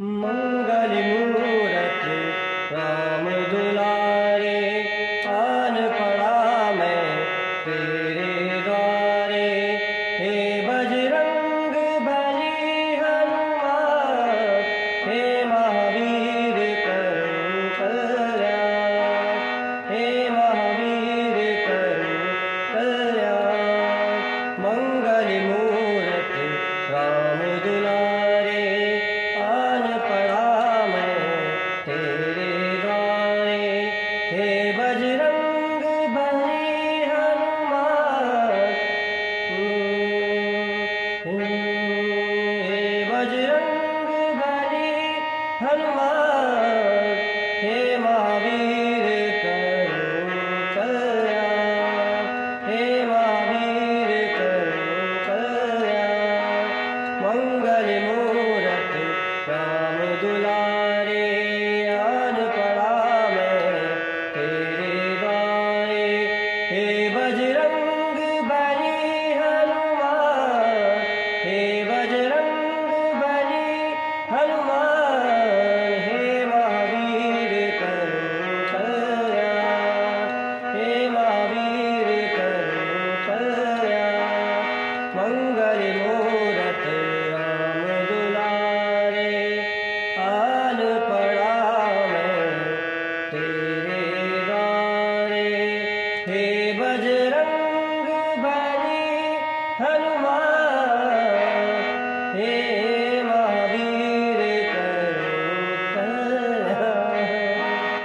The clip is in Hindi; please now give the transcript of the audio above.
Mangali Murati tá Ramadhu हे बजरंग बली हनुमान हे महावीर करो कल्याण हे महावीर करो कल्याण मंगल मूरत राम दुलारे हे बजरंग बली, हनुमान हे महावीर हे महावीर कल्या मंगल मूरत दुलारे आल पड़ाम तेरे गारे हे बजरंग बली